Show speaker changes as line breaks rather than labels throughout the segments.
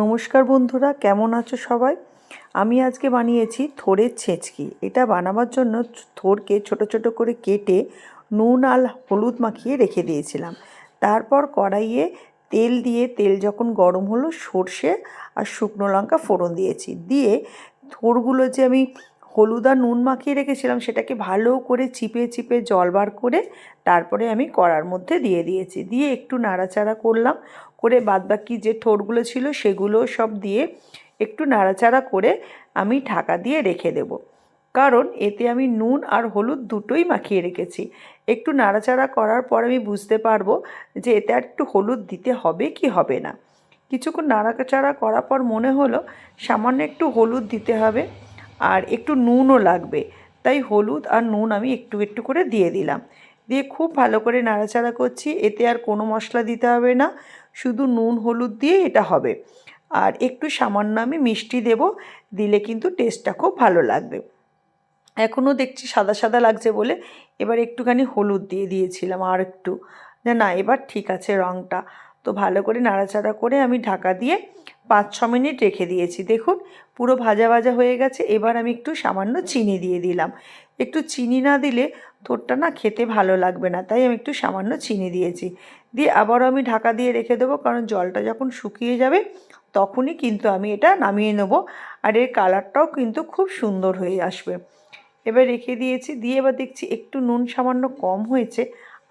নমস্কার বন্ধুরা, কেমন আছো সবাই? আমি আজকে বানিয়েছি থোরের ছেঁচকি। এটা বানাবার জন্য থোড়কে ছোট ছোট করে কেটে নুন আর হলুদ মাখিয়ে রেখে দিয়েছিলাম। তারপর কড়াইয়ে তেল দিয়ে, তেল যখন গরম হলো, সর্ষে আর শুকনো লঙ্কা ফোড়ন দিয়েছি। দিয়ে থোরগুলো যে আমি হলুদ আর নুন মাখিয়ে রেখেছিলাম, সেটাকে ভালো করে চিপে চিপে জল বার করে তারপরে আমি কড়ার মধ্যে দিয়ে দিয়েছি। দিয়ে একটু নাড়াচাড়া করলাম, করে বাদবাকি যে ঠোঁটগুলো ছিল সেগুলো সব দিয়ে একটু নাড়াচাড়া করে আমি ঢাকা দিয়ে রেখে দেব। কারণ এতে আমি নুন আর হলুদ দুটোই মাখিয়ে রেখেছি। একটু নাড়াচাড়া করার পর আমি বুঝতে পারব যে এতে আর একটু হলুদ দিতে হবে কি হবে না। কিছুক্ষণ নাড়াচাড়া করার পর মনে হলো সামান্য একটু হলুদ দিতে হবে। আর একটু নুনও লাগবে। তাই হলুদ আর নুন আমি একটু একটু করে দিয়ে দিলাম। দিয়ে খুব ভালো করে নাড়াচাড়া করছি, এতে আর কোনো মশলা দিতে হবে না, শুধু নুন, হলুদ দিয়ে এটা হবে। আর একটু সামান্য আমি মিষ্টি দেব, দিলে কিন্তু টেস্টটা খুব ভালো লাগবে। এখনও দেখছি সাদা সাদা লাগছে বলে এবার একটুখানি হলুদ দিয়ে দিয়েছিলাম আর একটু না, এবার ঠিক আছে রঙটা। তো ভালো করে নাড়াচাড়া করে আমি ঢাকা দিয়ে পাঁচ, ছ মিনিট রেখে দিয়েছি। দেখুন, পুরো ভাজা ভাজা হয়ে গেছে। এবার আমি একটু সামান্য চিনি দিয়ে দিলাম। একটু চিনি না দিলে তোরটা না খেতে ভালো লাগবে না, তাই আমি একটু সামান্য চিনি দিয়েছি। দিয়ে আবারও আমি ঢাকা দিয়ে রেখে দেবো, কারণ জলটা যখন শুকিয়ে যাবে তখনই কিন্তু আমি এটা নামিয়ে নেব। আর এর কালারটাও কিন্তু খুব সুন্দর হয়ে আসবে। এবার রেখে দিয়েছি। দিয়ে এবার দেখছি একটু নুন সামান্য কম হয়েছে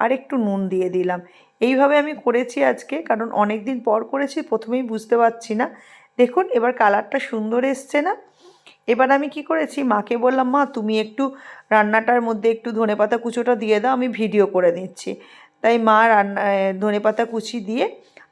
আর একটু নুন দিয়ে দিলাম। এইভাবে আমি করেছি আজকে, কারণ অনেক দিন পর করেছি, প্রথমেই বুঝতে পারছি না। দেখুন, এবার কালারটা সুন্দর এসছে না? এবার আমি কি করেছি? মাকে বললাম, মা, তুমি একটু রান্নাটার মধ্যে একটু ধনেপাতা কুচোটা দিয়ে দাও, আমি ভিডিও করে নিচ্ছি তাই মা রান্না ধনেপাতা কুচি দিয়ে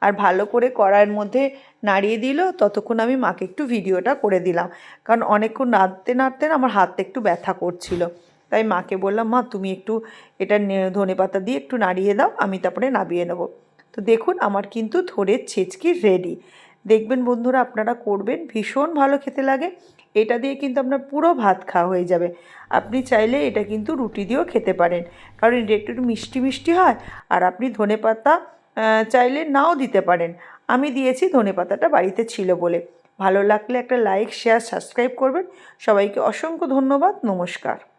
আর ভালো করে কড়াইয়ের মধ্যে নাড়িয়ে দিল। ততক্ষণ আমি মাকে একটু ভিডিওটা করে দিলাম। কারণ অনেকক্ষণ নাড়তে নাড়তে আমার হাতটা একটু ব্যথা করছিল। তাই মাকে বললাম, মা, তুমি একটু এটা ধনে পাতা দিয়ে একটু নাড়িয়ে দাও, আমি তারপরে নামিয়ে নেব। তো দেখুন, আমার কিন্তু থোড়ের ছেচকি রেডি দেখবেন বন্ধুরা, আপনারা করবেন, ভীষণ ভালো খেতে লাগে। এটা দিয়ে কিন্তু আপনার পুরো ভাত খাওয়া হয়ে যাবে। আপনি চাইলে এটা কিন্তু রুটি দিয়েও খেতে পারেন। কারণ এটা একটু মিষ্টি মিষ্টি হয়, আর আপনি ধনে পাতা চাইলে নাও দিতে পারেন। আমি দিয়েছি, ধনে পাতাটা বাড়িতে ছিল বলে। ভালো লাগলে একটা লাইক শেয়ার সাবস্ক্রাইব করবেন। সবাইকে অসংখ্য ধন্যবাদ। নমস্কার।